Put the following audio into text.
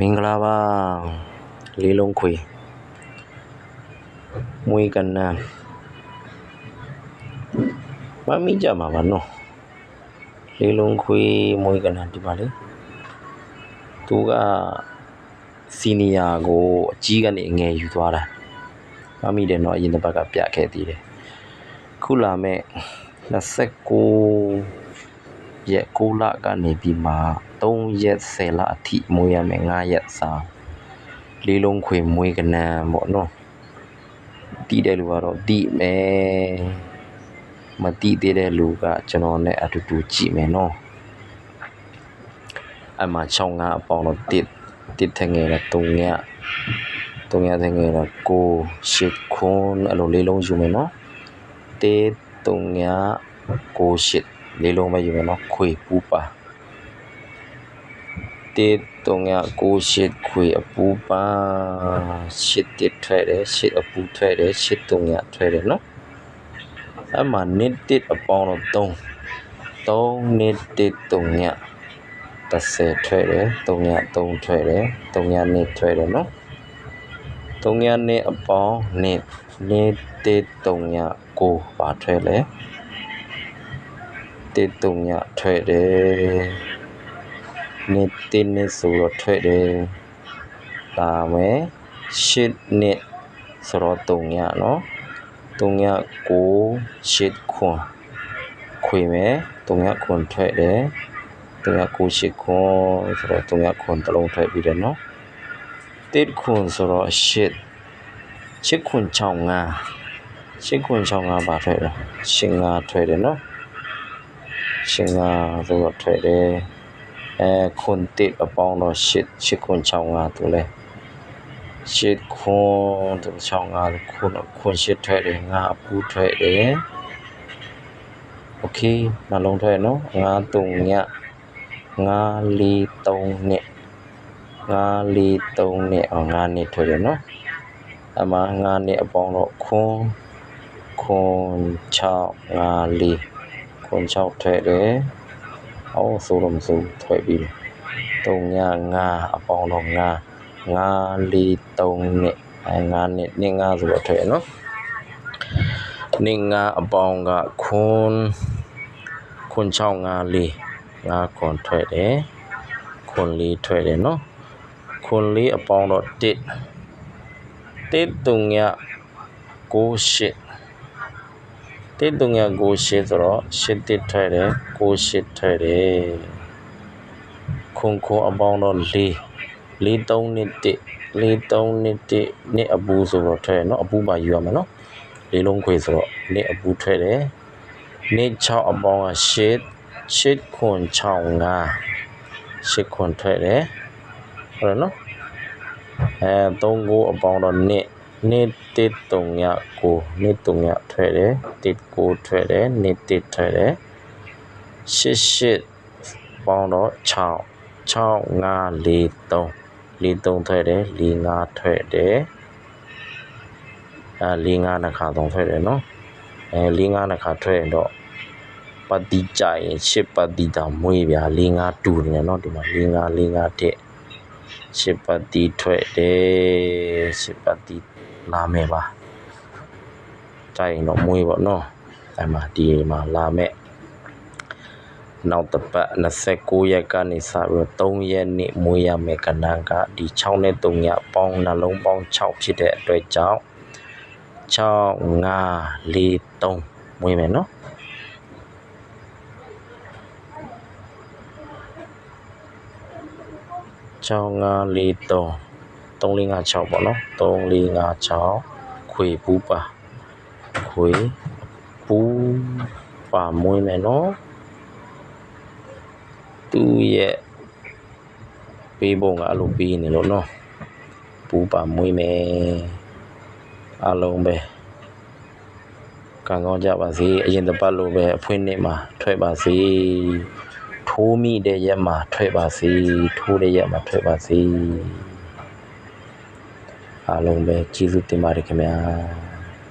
မင်္ဂလာပါလေးလုံးခွေမွေးကနန်းမမိကြမှာပါနော်လေးလုံးခွေမွေးကနန်းဒီပါလေသူကစီနီယာကိုအကြီးကနေအငယ်ယူသွားတာမမိတယ်နော်အရင်တစ်ပတ်ကပြခဲ့သေးတယ်ခုလာမဲ့29 ရက်6လကနေပြီးမှ3ရက်10လအထိ မွေးရမယ်9ရက်စာလေးလုံးခွေမွေးကနန်းပေါ့နော်တီးတဲ့လူကတော့တီးမယ်မတီးသေးတဲ့လူက ကျွန်တော်နဲ့အတူတူ ကြည့်မယ်နော်အမှ6ငါအပေါင်းတော့တစ်တစ်ထငယ်တော့3ရက်3ရက်ထငယ်တော့9 8ခွန်းအဲ့လို လေးလုံးယူမယ်နော်တေး3ရက်9 8 လေးလုံးပဲယူမယ်နော်ခွေပူပါတေး3ရက်9 8ခွေအပူပါ8တစ်ထွက်တယ်8အပူထွက်တယ်8 3ရက်ထွက်တယ်နော်အဲ့မှာနစ်တစ်အပေါင်းတော့3 3နစ်တစ်3ရက်30ထွက်တယ်3ရက်3ထွက်တယ်3ရက်နှစ်ထွက်တယ်နော်3ရက်နှစ်အပေါင်းနှစ်နှစ်တစ်3ရက်9ပါထွက်လဲ တစ်3ရက်ထွက်တယ်နှစ်တစ်နှစ်ဆိုတော့ထွက်တယ်ဒါမယ်8နှစ်ဆိုတော့3ရက်နော်3ရက်9 8ခွန်ခွေမယ်3ရက်ခွန်ထွက်တယ်398ခွန်ဆိုတော့300ခွန်တစ်လုံးထွက်ပြီးတယ်နော်တစ်ခွန်ဆိုတော့8 8ခွန်65 8ခွန်65ပါထွက်တော့85ထွက်တယ်နော် 85ဆိုတော့ထွက်တယ်အဲခွန်တစ်အပေါင်းတော့8 8ခွန်65သူလဲ8ခွန်သူ65ခွန်ခွန်8ထွက်တယ်5အပူထွက်တယ်โอเคနှလုံးထွက်နော်5 3ည9 4 3နှစ်9 4 3နှစ်အောင်9နှစ်ထွက်တယ်နော်အမှ9နှစ်အပေါင်းတော့ခွန်ခွန်6 5 4 ခွန်6ထွက်တယ်အော်ဆိုတော့မဆိုထွက်ပြီးတယ်3ည9အပေါင်းတော့9 9 4 3နှစ်အဲ9နှစ်နှစ်9ဆိုတော့ထွက်ရနော်နှစ်9အပေါင်းကခွန်ခွန်6 5 4ငါးခွန်ထွက်တယ်ခွန်လေးထွက်တယ်နော်ခွန်လေးအပေါင်းတော့1 1 တုံည98 1တုံည98ဆိုတော့8တစ်ထွက်တယ်98ထွက်တယ်ခွန်ခွန်အပေါင်းတော့4 4 3နှစ်1 4 3နှစ်1နှစ်အပူဆိုတော့ထွက်တယ်နော်အပူပါယူရမယ်နော်လေးလုံးခွေဆိုတော့နှစ်အပူထွက်တယ်နှစ်6အပေါင်းက8 8ခွန်6 5 8ခွန်ထွက်တယ်ဟုတ်တယ်နော်အဲ3ကိုအပေါင်းတော့နှစ် နှစ်တစ်တုံညကိုနှစ်တုံညထွက်တယ်တစ်ကိုထွက်တယ်နှစ်တစ်ထွက်တယ်ရှစ်ရှစ်ပေါင်းတော့6 6 5 4 3 4 3ထွက်တယ်4 5ထွက်တယ်အဲ4 5နှစ်ခါတော့ထွက်တယ်နော်အဲ4 5နှစ်ခါထွက်ရင်တော့ပတိကြရင်ရှစ်ပတိတာမွေးဗျာ4 5တူနေတယ်နော်ဒီမှာ4 5 4 5တက်ရှစ်ပတိထွက်တယ်ရှစ်ပတိ လာမယ်ပါကြိုက်ရင်တော့မွေးပေါ့နော်အဲ့မှာဒီမှာလာမယ်နောက်တစ်ပတ်29ရက်ကနေစပြီးတော့3ရက်နေ့မွေးရမယ်ကဏ္ဍကဒီ6နဲ့3ညပေါင်းနှလုံးပေါင်း6ဖြစ်တဲ့အတွက်ကြောင့်6 5 4 3မွေးမယ်နော်6 5 4 3 3 4 5 6ပေါ့နော်3 4 5 6ခွေပူးပါခွေပူးပါမွေးမယ်နော်သူရဲ့ပေးပုံကအဲ့လိုပေးနေလို့နော်ပူးပါမွေးမယ်အလုံးပဲကံကောင်းကြပါစေအရင်တစ်ပတ်လိုပဲအဖွင့်နေ့မှာထွက်ပါစေထိုးမိတဲ့ရက်မှာထွက်ပါစေထိုးတဲ့ရက်မှာထွက်ပါစေ အားလုံးပဲကျေးဇူးတင်ပါတယ်ခင်ဗျာ